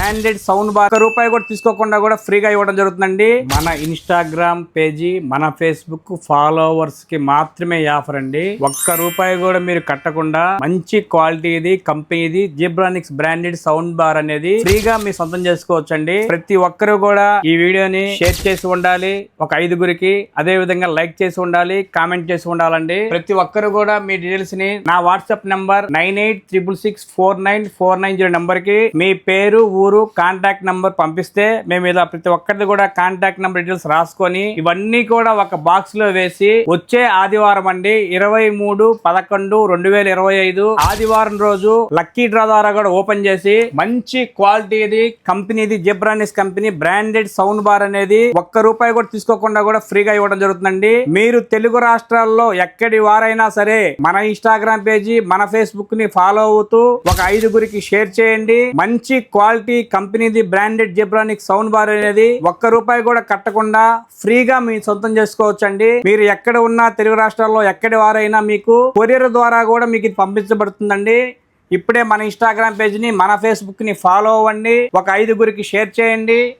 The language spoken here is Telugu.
Branded sound bar. రూపాయి కూడా తీసుకోకుండా కూడా ఫ్రీగా ఇవ్వడం జరుగుతుందండి. మన ఇన్స్టాగ్రామ్ పేజీ మన ఫేస్బుక్ ఫాలోవర్స్కి మాత్రమే ఆఫర్ అండి. ఒక్క రూపాయి కూడా మీరు కట్టకుండా మంచి క్వాలిటీ ఇది కంపెనీది జిబ్రానిక్స్ బ్రాండెడ్ సౌండ్ బార్ అనేది ఫ్రీగా మీ సొంతం చేసుకోవచ్చు అండి ప్రతి ఒక్కరు కూడా ఈ వీడియోని షేర్ చేసి ఉండాలి. ఒక ఐదుగురికి అదే విధంగా లైక్ చేసి ఉండాలి కామెంట్ చేసి ఉండాలండి. ప్రతి ఒక్కరు కూడా మీ డీటెయిల్స్ని నా WhatsApp number nine eight triple six four nine four nine zero నంబర్కి మీ పేరు ఊరు కాంటాక్ట్ నంబర్ పంపిస్తే మేము ఇలా ప్రతి ఒక్కరిది కూడా కాంటాక్ట్ నంబర్ డీటెయిల్స్ రాసుకొని ఇవన్నీ కూడా ఒక బాక్స్లో వేసి వచ్చే ఆదివారం అండి ఇరవై మూడు పదకొండు రెండు వేల ఇరవై ఐదు ఆదివారం రోజు లక్కీ డ్రా ద్వారా కూడా ఓపెన్ చేసి మంచి క్వాలిటీది కంపెనీది Zebronics company branded sound bar అనేది ఒక్క రూపాయి కూడా తీసుకోకుండా కూడా ఫ్రీగా ఇవ్వడం జరుగుతుందండి. మీరు తెలుగు రాష్ట్రాల్లో ఎక్కడి వారైనా సరే మన ఇన్స్టాగ్రామ్ పేజీ మన ఫేస్బుక్ని ఫాలో అవుతూ ఒక ఐదుగురికి షేర్ చేయండి. మంచి క్వాలిటీ కంపెనీది బ్రాండెడ్ జెబ్రానిక్ సౌండ్ బార్ అనేది ఒక్క రూపాయి కూడా కట్టకుండా ఫ్రీగా మీ సొంతం చేసుకోవచ్చు అండి మీరు ఎక్కడ ఉన్నా తెలుగు రాష్ట్రాల్లో ఎక్కడి వారైనా మీకు కొరియర్ ద్వారా కూడా మీకు ఇది పంపించబడుతుందండి. ఇప్పుడే మన ఇన్స్టాగ్రామ్ పేజ్ని మన ఫేస్బుక్ని ఫాలో అవ్వండి. ఒక ఐదుగురికి షేర్ చేయండి.